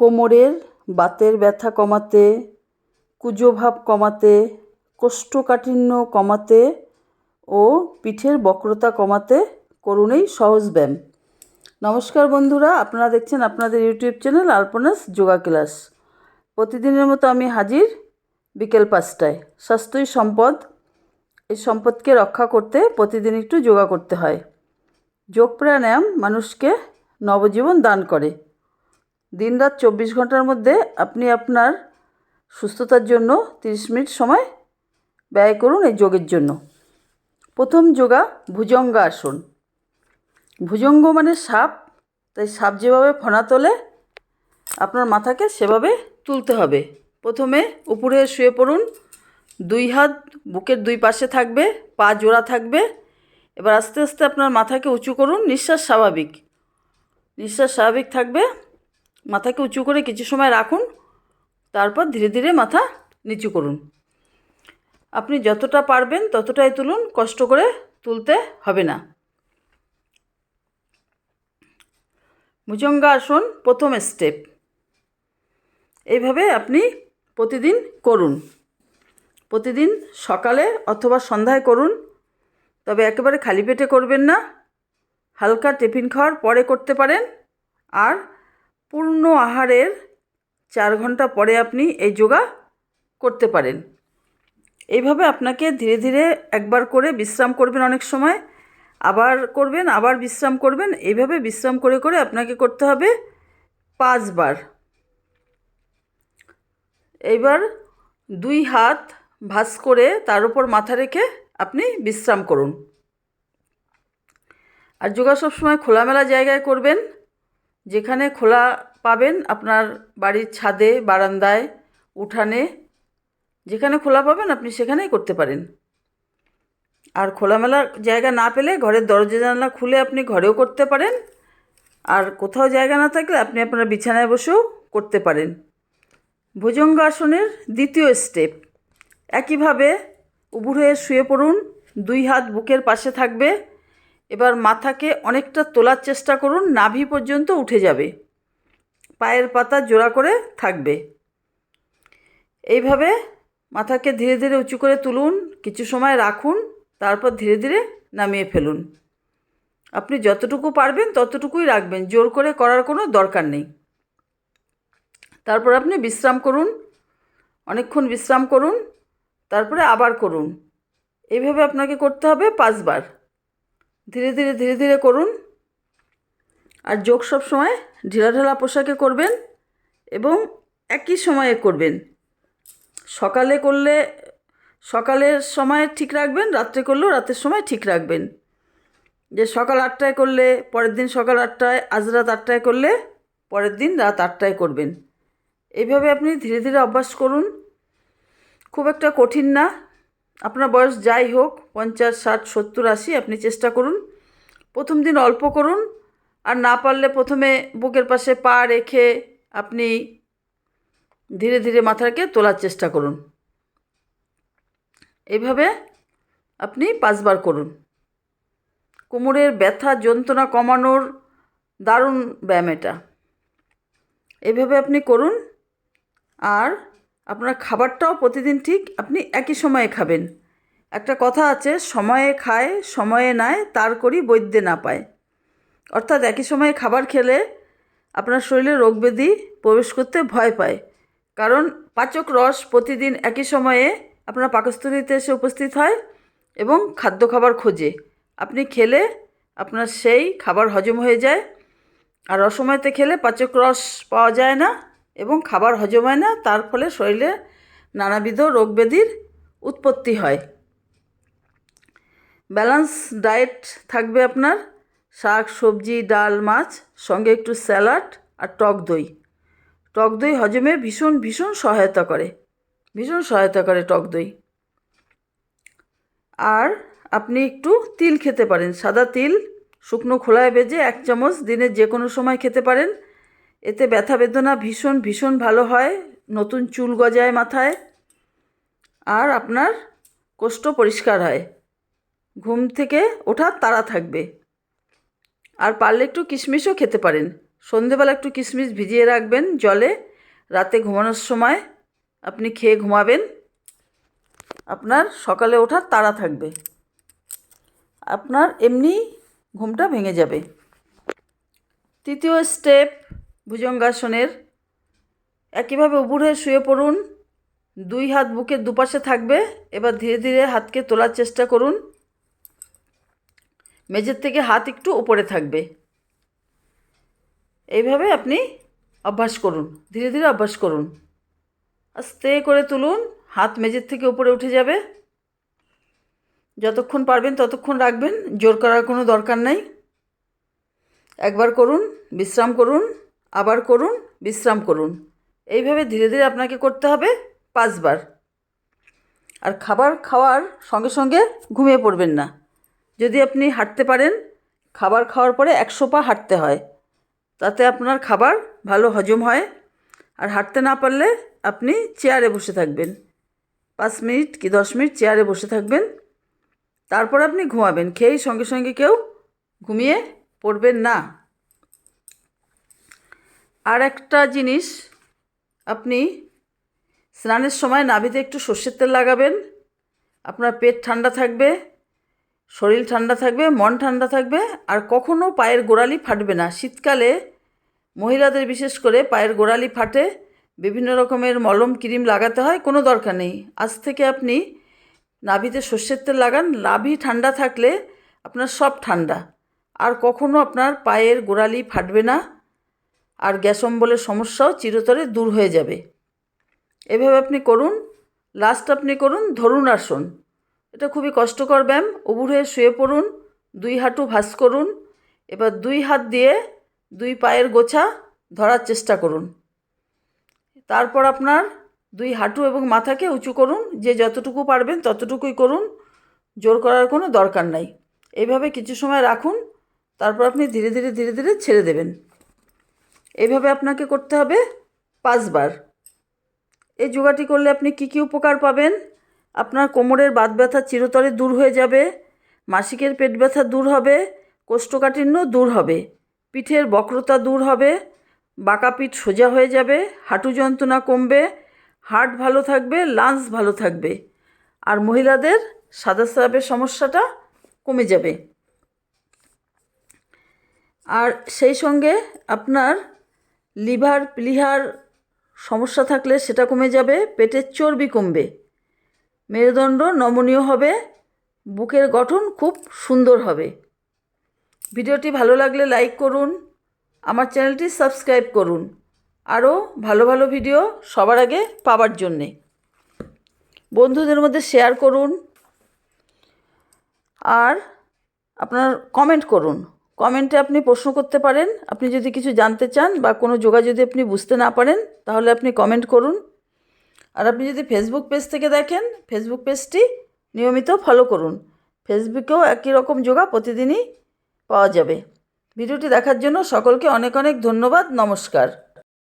কোমরের বাতের ব্যথা কমাতে, কুজোভাব কমাতে, কোষ্ঠকাঠিন্য কমাতে ও পিঠের বক্রতা কমাতে করুন এই সহজ ব্যায়াম। নমস্কার বন্ধুরা, আপনারা দেখছেন আপনাদের YouTube channel Alpana's yoga class. প্রতিদিনের মতো আমি হাজির বিকেল পাঁচটায়। স্বাস্থ্যই সম্পদ, এই সম্পদকে রক্ষা করতে প্রতিদিন একটু যোগা করতে হয়। যোগ প্রাণায়াম মানুষকে নবজীবন দান করে। দিনরাত চব্বিশ ঘণ্টার মধ্যে আপনি আপনার সুস্থতার জন্য তিরিশ মিনিট সময় ব্যয় করুন এই যোগের জন্য। প্রথম যোগা ভুজঙ্গ আসন ভুজঙ্গ মানে সাপ, তাই সাপ যেভাবে ফনা তোলে, আপনার মাথাকে সেভাবে তুলতে হবে। প্রথমে উপরে শুয়ে পড়ুন, দুই হাত বুকের দুই পাশে থাকবে, পা জোড়া থাকবে, এবার আস্তে আস্তে আপনার মাথাকে উঁচু করুন, নিঃশ্বাস স্বাভাবিক। নিঃশ্বাস স্বাভাবিক থাকবে মাথাকে উঁচু করে কিছু সময় রাখুন, তারপর ধীরে ধীরে মাথা নিচু করুন। আপনি যতটা পারবেন ততটাই তুলুন, কষ্ট করে তুলতে হবে না। ভুজঙ্গা আসন প্রথম স্টেপ এইভাবে আপনি প্রতিদিন করুন। প্রতিদিন সকালে অথবা সন্ধ্যায় করুন, তবে একেবারে খালি পেটে করবেন না। হালকা টিফিন খাওয়ার পরে করতে পারেন, আর পূর্ণ আহারের চার ঘণ্টা পরে আপনি এই যোগা করতে পারেন। এইভাবে আপনাকে ধীরে ধীরে একবার করে বিশ্রাম করবেন অনেক সময়, আবার করবেন, আবার বিশ্রাম করবেন। এইভাবে বিশ্রাম করে করে আপনাকে করতে হবে পাঁচবার। এইবার দুই হাত ভাঁজ করে তার উপর মাথা রেখে আপনি বিশ্রাম করুন। আর যোগা সবসময় খোলামেলা জায়গায় করবেন। যেখানে খোলা পাবেন আপনার বাড়ির ছাদে, বারান্দায়, উঠানে। যেখানে খোলা পাবেন আপনি সেখানেই করতে পারেন। আর খোলামেলা জায়গা না পেলে ঘরের দরজা জানলা খুলে আপনি ঘরেও করতে পারেন। আর কোথাও জায়গা না থাকলে আপনি আপনার বিছানায় বসেও করতে পারেন। ভুজঙ্গ আসনের দ্বিতীয় স্টেপ, একইভাবে উবুর হয়ে শুয়ে পড়ুন, দুই হাত বুকের পাশে থাকবে। এবার মাথাকে অনেকটা তোলার চেষ্টা করুন, নাভি পর্যন্ত উঠে যাবে। পায়ের পাতা জোড়া করে থাকবে। এইভাবে মাথাকে ধীরে ধীরে উঁচু করে তুলুন, কিছু সময় রাখুন, তারপর ধীরে ধীরে নামিয়ে ফেলুন। আপনি যতটুকু পারবেন ততটুকুই রাখবেন, জোর করে করার কোনো দরকার নেই। তারপর আপনি বিশ্রাম করুন, অনেকক্ষণ বিশ্রাম করুন, তারপরে আবার করুন। এইভাবে আপনাকে করতে হবে পাঁচবার। ধীরে ধীরে ধীরে ধীরে করুন। আর যোগ সব সময় ঢিলাঢালা পোশাকে করবেন এবং একই সময়ে করবেন। সকালে করলে, সকালের সময় ঠিক রাখবেন, রাত্রে করলেও রাতের সময় ঠিক রাখবেন। যে সকাল আটটায় করলে, পরের দিন সকাল আটটায়, আজ রাত আটটায় করলে, পরের দিন রাত আটটায় করবেন। এইভাবে আপনি ধীরে ধীরে অভ্যাস করুন। খুব একটা কঠিন না। আপনার বয়স যাই হোক, পঞ্চাশ, ষাট, সত্তর, আশি, আপনি চেষ্টা করুন। প্রথম দিন অল্প করুন, আর না পারলে প্রথমে বুকের পাশে পা রেখে আপনি ধীরে ধীরে মাথাকে তোলার চেষ্টা করুন। এইভাবে আপনি পাঁচবার করুন। কোমরের ব্যথা, যন্ত্রণা কমানোর দারুণ ব্যায়াম এটা। এভাবে আপনি করুন, আর আপনার খাবারটাও প্রতিদিন ঠিক আপনি একই সময়ে খাবেন। একটা কথা আছে, সময়ে খায়, সময়ে নেয়, তার করি বৈদ্যে না পায়। অর্থাৎ একই সময়ে খাবার খেলে আপনার শরীরে রোগ ব্যাধি প্রবেশ করতে ভয় পায়। কারণ পাচক রস প্রতিদিন একই সময়ে আপনার পাকস্থলীতে এসে উপস্থিত হয় এবং খাদ্য খাবার খোঁজে। আপনি খেলে আপনার সেই খাবার হজম হয়ে যায়। আর অসময়তে খেলে পাচক রস পাওয়া যায় না। এবং খাবার হজম হয় না, তার ফলে শরীরে নানাবিধ রোগ ব্যাধির উৎপত্তি হয়। ব্যালেন্স ডায়েট থাকবে আপনার শাক, সবজি, ডাল, মাছ, সঙ্গে একটু স্যালাড আর টক দই। টক দই হজমে ভীষণ ভীষণ সহায়তা করে। ভীষণ সহায়তা করে টক দই। আর আপনি একটু তিল খেতে পারেন। সাদা তিল শুকনো খোলায় বেজে এক চামচ দিনের যে কোনো সময় খেতে পারেন। এতে ব্যথা বেদনা ভীষণ ভীষণ ভালো হয়, নতুন চুল গজায় মাথায়, আর আপনার কোষ্ঠ পরিষ্কার হয়। ঘুম থেকে ওঠার তাড়া থাকবে। আর পারলে একটু কিশমিশও খেতে পারেন। সন্ধেবেলা একটু কিশমিশ ভিজিয়ে রাখবেন জলে। রাতে ঘুমানোর সময় আপনি খেয়ে ঘুমাবেন। আপনার সকালে ওঠার তাড়া থাকবে। আপনার এমনি ঘুমটা ভেঙে যাবে। তৃতীয় স্টেপ ভুজঙ্গাসনের। একইভাবে উবুর হয়ে শুয়ে পড়ুন। দুই হাত বুকের দুপাশে থাকবে। এবার ধীরে ধীরে হাতকে তোলার চেষ্টা করুন। মেঝের থেকে হাত একটু উপরে থাকবে। এইভাবে আপনি অভ্যাস করুন। ধীরে ধীরে অভ্যাস করুন। আস্তে করে তুলুন। হাত মেঝের থেকে উপরে উঠে যাবে। যতক্ষণ পারবেন ততক্ষণ রাখবেন। জোর করার কোনো দরকার নাই। একবার করুন, বিশ্রাম করুন। আবার করুন, বিশ্রাম করুন। এইভাবে ধীরে ধীরে আপনাকে করতে হবে পাঁচবার। আর খাবার খাওয়ার সঙ্গে সঙ্গে ঘুমিয়ে পড়বেন না। যদি আপনি হাঁটতে পারেন, খাবার খাওয়ার পরে একশো পা হাঁটতে হয়। তাতে আপনার খাবার ভালো হজম হয়। আর হাঁটতে না পারলে আপনি চেয়ারে বসে থাকবেন। পাঁচ মিনিট কি দশ মিনিট চেয়ারে বসে থাকবেন। তারপর আপনি ঘুমাবেন। খেয়েই সঙ্গে সঙ্গে কেউ ঘুমিয়ে পড়বেন না। আর একটা জিনিস, আপনি স্নানের সময় নাভিতে একটু সর্ষের তেল লাগাবেন। আপনার পেট ঠান্ডা থাকবে, শরীর ঠান্ডা থাকবে, মন ঠান্ডা থাকবে, আর কখনও পায়ের গোড়ালি ফাটবে না। শীতকালে মহিলাদের বিশেষ করে পায়ের গোড়ালি ফাটে, বিভিন্ন রকমের মলম ক্রিম লাগাতে হয়, কোনো দরকার নেই। আজ থেকে আপনি নাভিতে সর্ষের তেল লাগান, নাভি ঠান্ডা থাকলে আপনার সব ঠান্ডা। আর কখনও আপনার পায়ের গোড়ালি ফাটবে না। আর গ্যাস অম্বলের সমস্যাও চিরতরে দূর হয়ে যাবে। এভাবে আপনি করুন লাস্ট আপনি করুন, ধরুন আসন এটা খুবই কষ্টকর ব্যায়াম, উবুর হয়ে শুয়ে পড়ুন, দুই হাঁটু ভাঁজ করুন, এবার দুই হাত দিয়ে দুই পায়ের গোছা ধরার চেষ্টা করুন। তারপর আপনার দুই হাঁটু এবং মাথাকে উঁচু করুন, যে যতটুকু পারবেন ততটুকুই করুন, জোর করার কোনো দরকার নাই। এইভাবে কিছু সময় রাখুন, তারপর আপনি ধীরে ধীরে ধীরে ধীরে ছেড়ে দেবেন। এইভাবে আপনাকে করতে হবে পাঁচবার। এই যোগাটি করলে আপনি কী কী উপকার পাবেন? আপনার কোমরের বাত ব্যথা চিরতরে দূর হয়ে যাবে, মাসিকের পেট ব্যথা দূর হবে, কোষ্ঠকাঠিন্য দূর হবে, পিঠের বক্রতা দূর হবে, বাঁকা পিঠ সোজা হয়ে যাবে, হাঁটু যন্ত্রণা কমবে, হার্ট ভালো থাকবে, লাংস ভালো থাকবে, আর মহিলাদের সাদা স্রাবের সমস্যাটা কমে যাবে। আর সেই সঙ্গে আপনার লিভার প্লিহার সমস্যা থাকলে সেটা কমে যাবে, পেটের চর্বি কমবে। মেরুদণ্ড নমনীয় হবে, বুকের গঠন খুব সুন্দর হবে। ভিডিওটি ভালো লাগলে লাইক করুন, আমার চ্যানেলটি সাবস্ক্রাইব করুন। আরও ভালো ভালো ভিডিও সবার আগে পাওয়ার জন্যে। বন্ধুদের মধ্যে শেয়ার করুন আর আপনার কমেন্ট করুন। কমেন্টে আপনি প্রশ্ন করতে পারেন। আপনি যদি কিছু জানতে চান বা কোনো যোগা যদি আপনি বুঝতে না পারেন, তাহলে আপনি কমেন্ট করুন। আর আপনি যদি ফেসবুক পেজ থেকে দেখেন ফেসবুক পেজটি নিয়মিত ফলো করুন। ফেসবুকেও একই রকম যোগা প্রতিদিনই পাওয়া যাবে। ভিডিওটি দেখার জন্য সকলকে অনেক অনেক ধন্যবাদ। নমস্কার।